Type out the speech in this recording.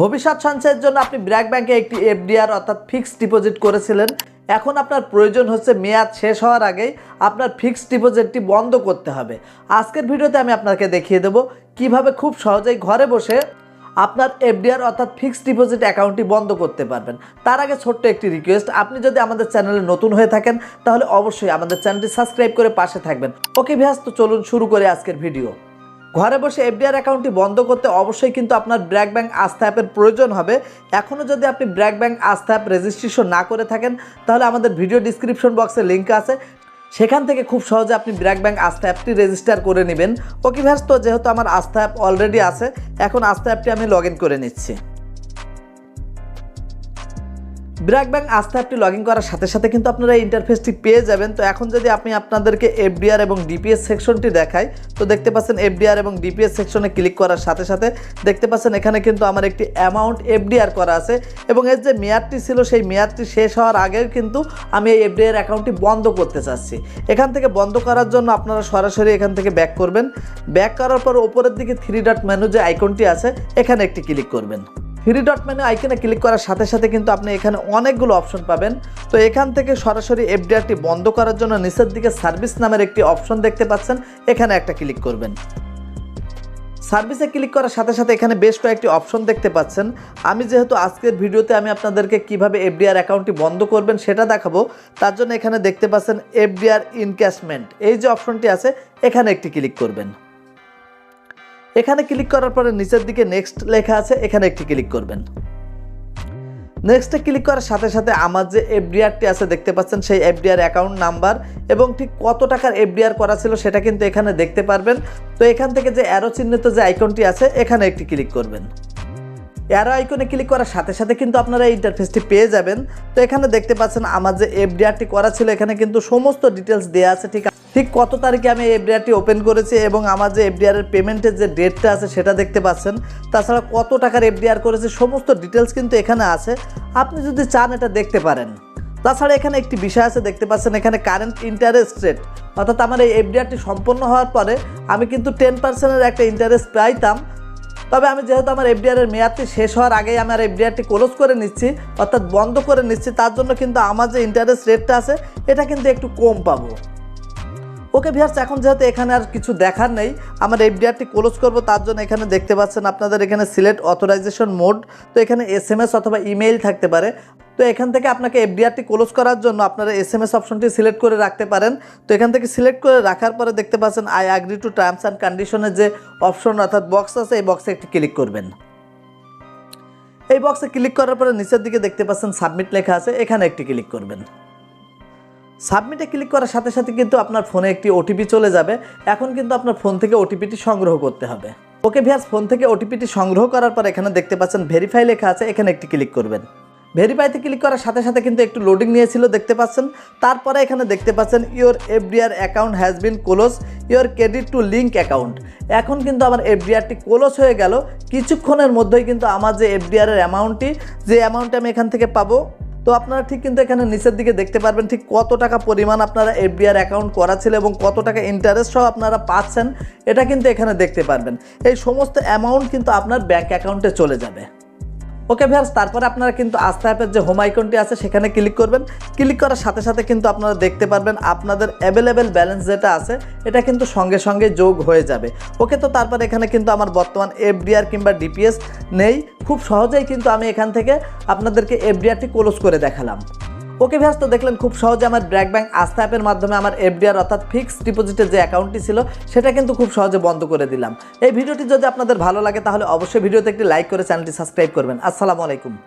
ভবিষ্যৎ সঞ্চয়ের জন্য আপনি ব্র্যাক ব্যাংকে একটি এফডিআর অর্থাৎ ফিক্সড ডিপোজিট করেছিলেন। এখন আপনার প্রয়োজন হচ্ছে মেয়াদ শেষ হওয়ার আগেই আপনার ফিক্সড ডিপোজিটটি বন্ধ করতে হবে। আজকের ভিডিওতে আমি আপনাকে দেখিয়ে দেবো কীভাবে খুব সহজেই ঘরে বসে আপনার এফডিআর অর্থাৎ ফিক্সড ডিপোজিট অ্যাকাউন্টটি বন্ধ করতে পারবেন। তার আগে ছোট্ট একটি রিকোয়েস্ট, আপনি যদি আমাদের চ্যানেলে নতুন হয়ে থাকেন, তাহলে অবশ্যই আমাদের চ্যানেলটি সাবস্ক্রাইব করে পাশে থাকবেন। ওকে ভিয়াস তো চলুন শুরু করে আজকের ভিডিও। ঘরে বসে এফডিআর অ্যাকাউন্টটি বন্ধ করতে অবশ্যই কিন্তু আপনার ব্র্যাক ব্যাংক আস্থা অ্যাপের প্রয়োজন হবে। এখনও যদি আপনি BRAC bank Astha app registration না করে থাকেন, তাহলে আমাদের ভিডিও ডিসক্রিপশন বক্সে লিঙ্ক আছে। সেখান থেকে খুব সহজে আপনি ব্র্যাক ব্যাংক আস্থা অ্যাপটি রেজিস্টার করে নেবেন। ওকে ভ্যাস তো যেহেতু আমার আস্থা অ্যাপ অলরেডি আছে, এখন আস্থা অ্যাপটি আমি লগ করে নিচ্ছি। ব্র্যাক ব্যাংক আস্থা অ্যাপটি লগ ইন করার সাথে সাথে কিন্তু আপনারা এই ইন্টারফেসটি পেয়ে যাবেন। তো এখন যদি আপনি আপনাদেরকে এফডিআর এবং ডিপিএস সেকশনটি দেখাই, তো দেখতে পাচ্ছেন এফডিআর এবং ডিপিএস সেকশনে ক্লিক করার সাথে সাথে দেখতে পাচ্ছেন এখানে কিন্তু আমার একটি অ্যামাউন্ট এফডিআর করা আছে এবং এর যে মেয়াদটি ছিল, সেই মেয়াদটি শেষ হওয়ার আগেও কিন্তু আমি এই এফডিআর অ্যাকাউন্টটি বন্ধ করতে চাচ্ছি। এখান থেকে বন্ধ করার জন্য আপনারা সরাসরি এখান থেকে ব্যাক করবেন। ব্যাক করার পর ওপরের দিকে থ্রি ডট মেনু যে আইকনটি আছে, এখানে একটি ক্লিক করবেন। থ্রি ডট মেনু আইকনে ক্লিক করার সাথে সাথে কিন্তু আপনি এখানে অনেকগুলো অপশন পাবেন। তো এখান থেকে সরাসরি এফডিআরটি বন্ধ করার জন্য নিচের দিকে সার্ভিস নামের একটি অপশন দেখতে পাচ্ছেন, এখানে একটা ক্লিক করবেন। সার্ভিসে ক্লিক করার সাথে সাথে এখানে বেশ কয়েকটি অপশন দেখতে পাচ্ছেন। আমি যেহেতু আজকের ভিডিওতে আমি আপনাদেরকে কীভাবে এফডিআর অ্যাকাউন্টটি বন্ধ করবেন সেটা দেখাবো, তার জন্য এখানে দেখতে পাচ্ছেন এফডিআর ইনক্যাশমেন্ট এই যে অপশনটি আছে, এখানে একটি ক্লিক করবেন। এখানে ক্লিক করার পরে নিচের দিকে নেক্সট লেখা আছে, এখানে একটি ক্লিক করবেন। নেক্সটে ক্লিক করার সাথে সাথে আমার যে এফডিআরটি আছে দেখতে পাচ্ছেন, সেই এফডিআর অ্যাকাউন্ট নাম্বার এবং ঠিক কত টাকার এফডিআর করা ছিল সেটা কিন্তু এখানে দেখতে পারবেন। তো এখান থেকে যে অ্যারো চিহ্নিত যে আইকনটি আছে, এখানে একটি ক্লিক করবেন। অ্যারো আইকনে ক্লিক করার সাথে সাথে কিন্তু আপনারা ইন্টারফেসটি পেয়ে যাবেন। তো এখানে দেখতে পাচ্ছেন, আমার যে এফডিআরটি করা ছিল, এখানে কিন্তু সমস্ত ডিটেলস দেওয়া আছে, ঠিক ঠিক কত তারিখে আমি এফডিআরটি ওপেন করেছি এবং আমার যে এফডিআর এর পেমেন্টের যে ডেটটা আছে সেটা দেখতে পাচ্ছেন। তাছাড়া কত টাকার এফডিআর করেছে সমস্ত ডিটেলস কিন্তু এখানে আছে। আপনি যদি চান এটা দেখতে পারেন। তাছাড়া এখানে একটি বিষয় আছে, দেখতে পাচ্ছেন এখানে কারেন্ট ইন্টারেস্ট রেট অর্থাৎ আমার এই এফডিআরটি সম্পন্ন হওয়ার পরে আমি কিন্তু টেন পার্সেন্টের একটা ইন্টারেস্ট পাইতাম। তবে আমি যেহেতু আমার এফডিআর এর মেয়াদটি শেষ হওয়ার আগেই আমার এফডিআরটি ক্লোজ করে নিচ্ছি, অর্থাৎ বন্ধ করে নিচ্ছি, তার জন্য কিন্তু আমার যে ইন্টারেস্ট রেটটা আছে, এটা কিন্তু একটু কম পাবো। ওকে ভিয়ার্স এখন যেহেতু এখানে আর কিছু দেখার নেই, আমার এফডিআরটি ক্লোজ করব, তার জন্য এখানে দেখতে পাচ্ছেন আপনাদের এখানে সিলেক্ট অথরাইজেশন মোড তো এখানে এস অথবা ইমেইল থাকতে পারে। তো এখান থেকে আপনাকে এফডিআরটি ক্লোজ করার জন্য আপনারা এস এম এস অপশনটি সিলেক্ট করে রাখতে পারেন। তো এখান থেকে সিলেক্ট করে রাখার পরে দেখতে পাচ্ছেন I agree to terms and কন্ডিশনের যে অপশন অর্থাৎ বক্স আছে, এই বক্সে একটি ক্লিক করবেন। এই বক্সে ক্লিক করার পরে নিচের দিকে দেখতে পাচ্ছেন সাবমিট লেখা আছে, এখানে একটি ক্লিক করবেন। সাবমিটে ক্লিক করার সাথে সাথে কিন্তু আপনার ফোনে একটি ওটিপি চলে যাবে। এখন কিন্তু আপনার ফোন থেকে ওটিপিটি সংগ্রহ করতে হবে। ওকে ভিয়াস, ফোন থেকে ওটিপিটি সংগ্রহ করার পর এখানে দেখতে পাচ্ছেন ভেরিফাই লেখা আছে, এখানে একটি ক্লিক করবেন। ভেরিফাইতে ক্লিক করার সাথে সাথে কিন্তু একটু লোডিং নিয়েছিল, দেখতে পাচ্ছেন। তারপরে এখানে দেখতে পাচ্ছেন your FDR account has been close your credit to link account এখন কিন্তু আমার এফডিআরটি ক্লোজ হয়ে গেল। কিছুক্ষণের মধ্যেই কিন্তু আমার যে এফডিআর এর অ্যামাউন্টটি যে অ্যামাউন্টটি আমি এখান থেকে পাবো তো আপনারা ঠিক কিন্তু এখানে নিচের দিকে দেখতে পারবেন ঠিক কত টাকা পরিমাণ আপনারা এফবিআর অ্যাকাউন্ট করা ছিল এবং কত টাকা ইন্টারেস্ট সহ আপনারা পাচ্ছেন, এটা কিন্তু এখানে দেখতে পারবেন। এই সমস্ত অ্যামাউন্ট কিন্তু আপনার ব্যাঙ্ক অ্যাকাউন্টে চলে যাবে। ওকে ভিয়ার্স তারপরে আপনারা কিন্তু আস্থা অ্যাপের যে হোম আইকনটি আছে, সেখানে ক্লিক করবেন। ক্লিক করার সাথে সাথে কিন্তু আপনারা দেখতে পারবেন আপনাদের অ্যাভেলেবেল ব্যালেন্স যেটা আছে, এটা কিন্তু সঙ্গে সঙ্গে যোগ হয়ে যাবে। ওকে তো তারপর এখানে কিন্তু আমার বর্তমান এফডিআর কিংবা ডিপিএস নেই। খুব সহজেই কিন্তু আমি এখান থেকে আপনাদেরকে এফডিআরটি ক্লোজ করে দেখালাম। ওকে ভ্যাস তো দেখলেন খুব সহজে আমার ব্র্যাক ব্যাংক আস্থা অ্যাপের মাধ্যমে আমার এফডিআর অর্থাৎ ফিক্সড ডিপোজিটের যে অ্যাকাউন্টটি ছিল, সেটা কিন্তু খুব সহজে বন্ধ করে দিলাম। এই ভিডিওটি যদি আপনাদের ভালো লাগে, তাহলে অবশ্যই ভিডিওতে একটি লাইক করে চ্যানেলটি সাবস্ক্রাইব করবেন। আসসালামু আলাইকুম।